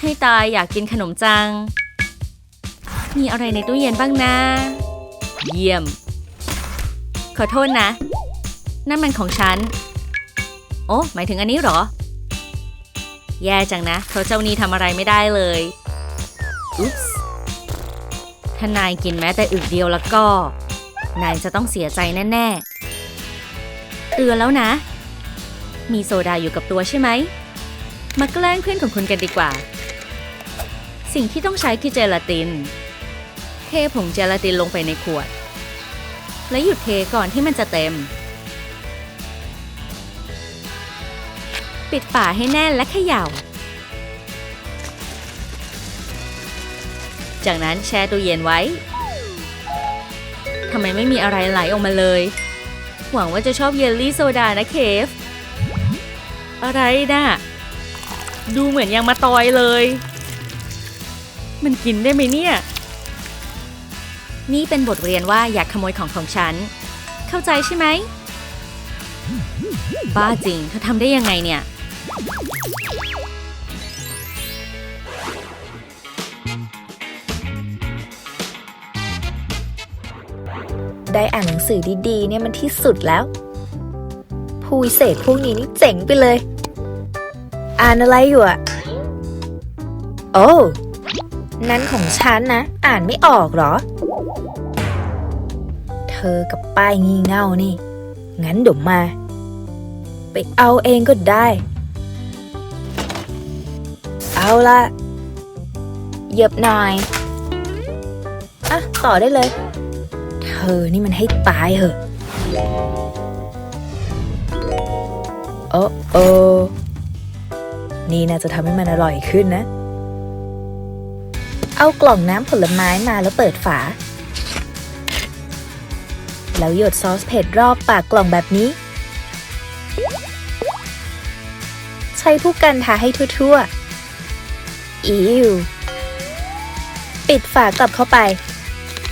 ให้ตายอยากกินขนมจัง มีอะไรในตู้เย็นบ้างนะ เยี่ยม ขอโทษนะ นั่นมันของฉัน โอ้หมายถึงอันนี้หรอ แย่จังนะเพราเจ้านี่ทำอะไรไม่ได้เลยอุ๊ปส์ถ้านายกินแม้แต่อึกเดียวแล้วก็ นายจะต้องเสียใจแน่ ๆ เตือนแล้วนะ มีโซดาอยู่กับตัวใช่ไหมมาแกล้งเพื่อนของคุณกันดีกว่า สิ่งที่ต้องใช้คือเจลาติน เทผงเจลาตินลงไปในขวด และหยุดเทก่อนที่มันจะเต็ม ปิดฝาให้แน่นและเขย่า จากนั้นแช่ตู้เย็นไว้ ทำไมไม่มีอะไรไหลออกมาเลย หวังว่าจะชอบเยลลี่โซดานะเคฟ อะไรนะ่ะดูเหมือนยังมาตอยเลย มันกินได้ไหมเนี่ย นี่เป็นบทเรียนว่าอยากขโมยของของฉัน เข้าใจใช่ไหม บ้าจริงเธอทำได้ยังไงเนี่ย ได้อ่านหนังสือดีๆ เนี่ยมันที่สุดแล้ว ผู้วิเศษพวกนี้นี่เจ๋งไปเลย อ่านอะไรอยู่อะโอ้ นั้นของฉันนะ อ่านไม่ออกเหรอ เธอกับป้ายงี่เง่านี่ งั้นเดี๋ยวมา ไปเอาเองก็ได้ เอาละเหยียบหน่อยอะต่อได้เลย เธอนี่มันให้ตายเหอะโอ้โอนี่น่าจะทำให้มันอร่อยขึ้นนะ เอากล่องน้ำผลไม้มาแล้วเปิดฝา แล้วหยดซอสเผ็ดรอบปากกล่องแบบนี้ ใช้ผู้กันทาให้ทั่วๆ อิวปิดฝากลับเข้าไป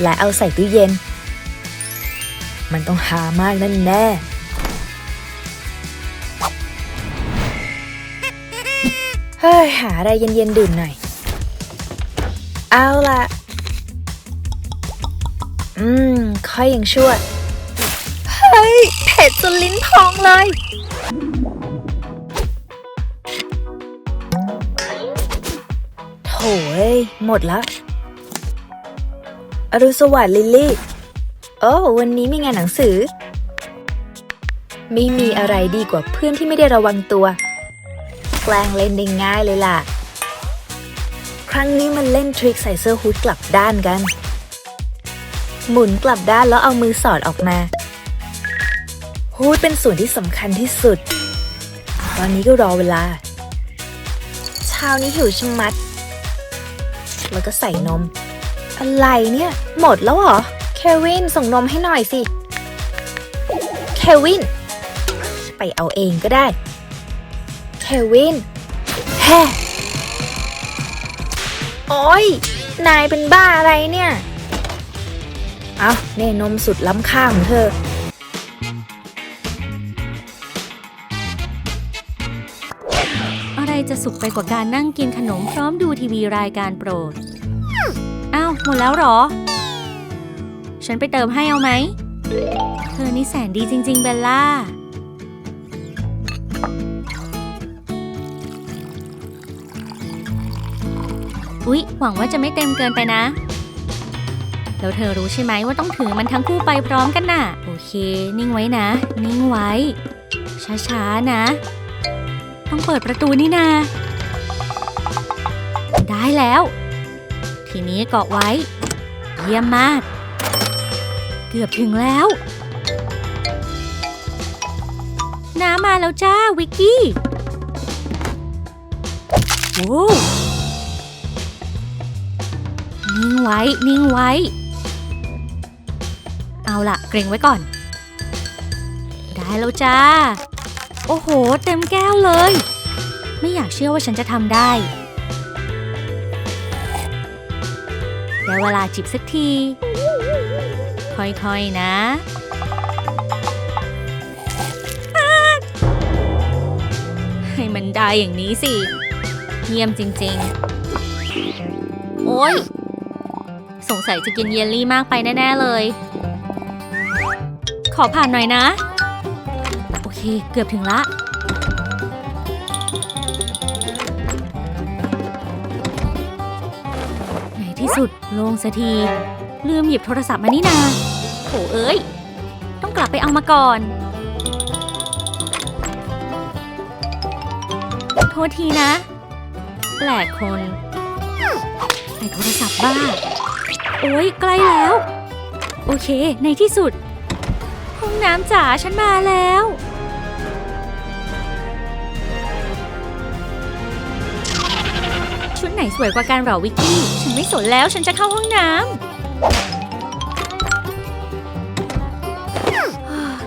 และเอาใส่ตู้เย็น มันต้องหามากนั่นแน่เฮ้ยหาอะไรเย็นๆดื่มหน่อย เอาละอืม ค่อยยังชั่ว เฮ้ย เผ็ดจนลิ้นพองเลย โถ่เอ้ยหมดละ อรุสวัสดิ์ลิลลี่ โอ้วันนี้มีงานหนังสือ ไม่มีอะไรดีกว่าเพื่อนที่ไม่ได้ระวังตัว แกล้งเล่นได้ง่ายเลยล่ะ ครั้งนี้มันเล่นทริคใส่เสื้อฮูดกลับด้านกัน หมุนกลับด้านแล้วเอามือสอดออกมาฮูดเป็นส่วนที่สำคัญที่สุด ตอนนี้ก็รอเวลา เช้านี้หิวชะมัด แล้วก็ใส่นม อะไรเนี่ย หมดแล้วเหรอ เควินส่งนมให้หน่อยสิ เควิน ไปเอาเองก็ได้ เควิน แฮ่ โอ้ย นายเป็นบ้าอะไรเนี่ย เอาเน่นมสุดล้ำค่าของเธอ อะไรจะสุขไปกว่าการนั่งกินขนมพร้อมดูทีวีรายการโปรด อ้าว หมดแล้วเหรอ ฉันไปเติมให้เอาไหม เธอนี่แสนดีจริง ๆ เบลล่า อุ๊ย หวังว่าจะไม่เต็มเกินไปนะ แล้วเธอรู้ใช่ไหมว่าต้องถือมันทั้งคู่ไปพร้อมกันน่ะ โอเค นิ่งไว้นะ นิ่งไว้ ช้าๆนะ ต้องเปิดประตูนี่นา ได้แล้ว ทีนี้เกาะไว้ เยี่ยมมาก เกือบถึงแล้ว น้ำมาแล้วจ้า วิกกี้โว้ นิ่งไว้ นิ่งไว้ เอาล่ะเกรงไว้ก่อน ได้แล้วจ้า โอ้โห เต็มแก้วเลย ไม่อยากเชื่อว่าฉันจะทำได้ ได้เวลาจิบสักที ค่อยๆนะให้มันได้อย่างนี้สิ เยี่ยมจริงๆ โอ๊ย สงสัยจะกินเยลลี่มากไปแน่ ๆ เลย ขอผ่านหน่อยนะ โอเค เกือบถึงละ ในที่สุดลงสักที ลืมหยิบโทรศัพท์มานี่นาโถเอ้ย ต้องกลับไปเอามาก่อน โทษทีนะ แปลกคนใส่โทรศัพท์บ้า โอ้ยใกล้แล้ว โอเค ในที่สุด ห้องน้ำจ๋าฉันมาแล้ว ชุดไหนสวยกว่ากันเหรอวิกกี้ ฉันไม่สนแล้วฉันจะเข้าห้องน้ำ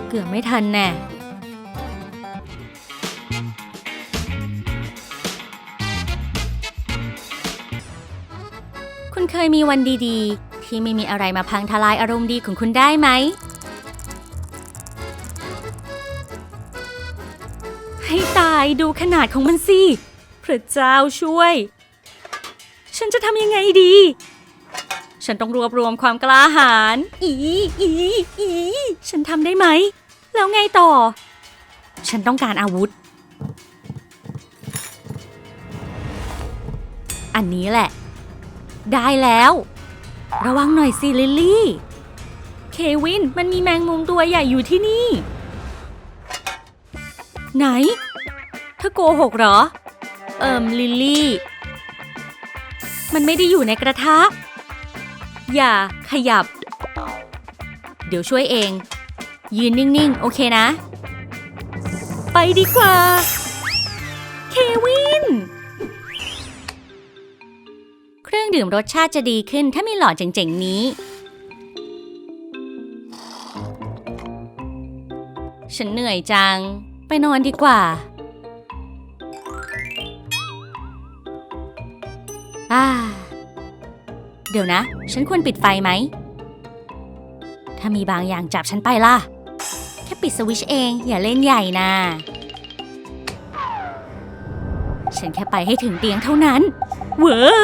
เกือบไม่ทันแน่ คุณเคยมีวันดีๆ ที่ไม่มีอะไรมาพังทลายอารมณ์ดีของคุณได้ไหม ให้ตายดูขนาดของมันสิ พระเจ้าช่วย ฉันจะทำยังไงดี ฉันต้องรวบรวมความกล้าหาญอีอีอีฉันทำได้ไหม แล้วไงต่อ ฉันต้องการอาวุธ อันนี้แหละ ได้แล้ว ระวังหน่อยสิลิลลี่ เควินมันมีแมงมุมตัวใหญ่อยู่ที่นี่ ไหนเธอโกหกเหรอ เอิมลิลลี่ มันไม่ได้อยู่ในกระทะ อย่าขยับ เดี๋ยวช่วยเอง ยืนนิ่ง ๆ โอเคนะ ไปดีกว่า เควิ รื่องดื่มรสชาติจะดีขึ้นถ้ามีหลอดเจ๋งๆนี้ ฉันเหนื่อยจัง ไปนอนดีกว่า อ่า เดี๋ยวนะ ฉันควรปิดไฟไหม ถ้ามีบางอย่างจับฉันไปล่ะ แค่ปิดสวิชเอง อย่าเล่นใหญ่นะฉันแค่ไปให้ถึงเตียงเท่านั้น เวอ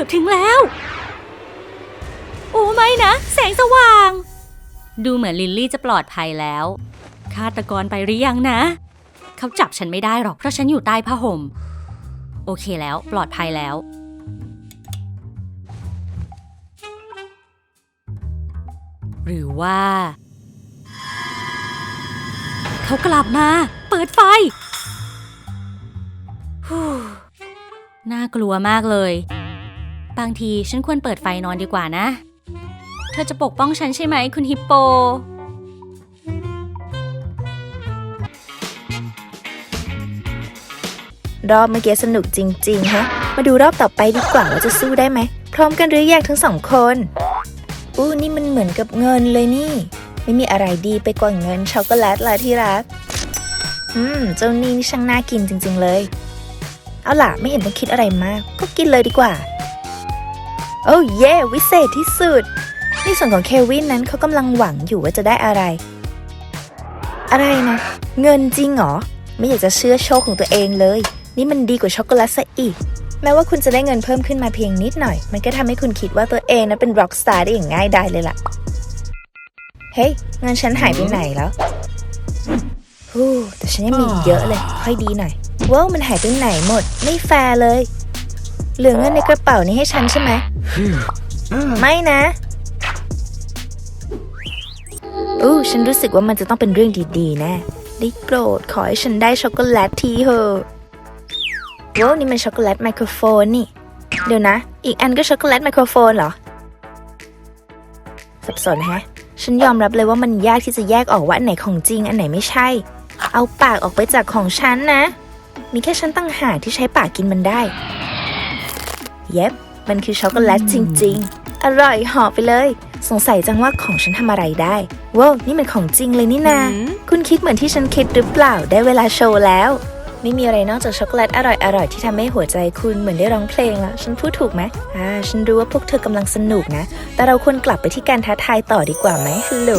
กือบถึงแล้ว โอ้ไม่นะ แสงสว่าง ดูเหมือนลิลลี่จะปลอดภัยแล้ว ฆาตกรไปหรือยังนะ เขาจับฉันไม่ได้หรอกเพราะฉันอยู่ใต้ผ้าห่ม โอเคแล้วปลอดภัยแล้ว หรือว่า เขากลับมา เปิดไฟน่ากลัวมากเลย บางทีฉันควรเปิดไฟนอนดีกว่านะ เธอจะปกป้องฉันใช่ไหมคุณฮิปโป รอบเมื่อกี้สนุกจริง ๆ ฮะ มาดูรอบต่อไปดีกว่าว่าจะสู้ได้ไหม พร้อมกันหรือยังทั้งสองคน อู้นี่มันเหมือนกับเงินเลยนี่ ไม่มีอะไรดีไปกว่าเงินช็อกโกแลตละที่รัก อืม เจ้านี่นี่ช่างน่ากินจริง ๆ เลย เอาล่ะ ไม่เห็นต้องคิดอะไรมาก ก็กินเลยดีกว่า โอ้เย่วิเศษที่สุด ในส่วนของเควินนั้นเขากำลังหวังอยู่ว่าจะได้อะไร อะไรนะ เงินจริงเหรอ ไม่อยากจะเชื่อโชคของตัวเองเลย นี่มันดีกว่าช็อกโกแลตซะอีก แม้ว่าคุณจะได้เงินเพิ่มขึ้นมาเพียงนิดหน่อย มันก็ทำให้คุณคิดว่าตัวเองนั้นเป็นร็อกสตาร์ได้อย่างง่ายดายเลยล่ะ เฮ้ยเงินฉันหายไปไหนแล้วฮู้แต่ฉันยังมีอีกเยอะเลย ค่อยดีหน่อยว้าวมันหายไปไหนหมด ไม่แฟร์เลย เหลือเงินในกระเป๋านี้ให้ฉันใช่ไหม ไม่นะอู้ฉันรู้สึกว่ามันจะต้องเป็นเรื่องดีๆ แน่ได้โปรดขอให้ฉันได้ช็อกโกแลตทีเถอะว้าวนี่มันช็อกโกแลตไมโครโฟนนี่ เดี๋ยวนะ อีกอันก็ช็อกโกแลตไมโครโฟนเหรอ สับสนแฮะ ฉันยอมรับเลยว่ามันยากที่จะแยกออกว่าอันไหนของจริงอันไหนไม่ใช่ เอาปากออกไปจากของฉันนะ มีแค่ฉันตั้งหากที่ใช้ปากกินมันได้ เย็บ มันคือช็อกโกแลตจริง ๆ อร่อยเหอไปเลย สงสัยจังว่าของฉันทำอะไรได้ว้าวนี่มันของจริงเลยนี่นา คุณคิดเหมือนที่ฉันคิดหรือเปล่าได้เวลาโชว์แล้ว ไม่มีอะไรนอกจากช็อกโกแลตอร่อยๆที่ทำให้หัวใจคุณเหมือนได้ร้องเพลงแล้ว ฉันพูดถูกไหมอ่าฉันรู้ว่าพวกเธอกำลังสนุกนะ แต่เราควรกลับไปที่การท้าทายต่อดีกว่าไหมฮัลโหล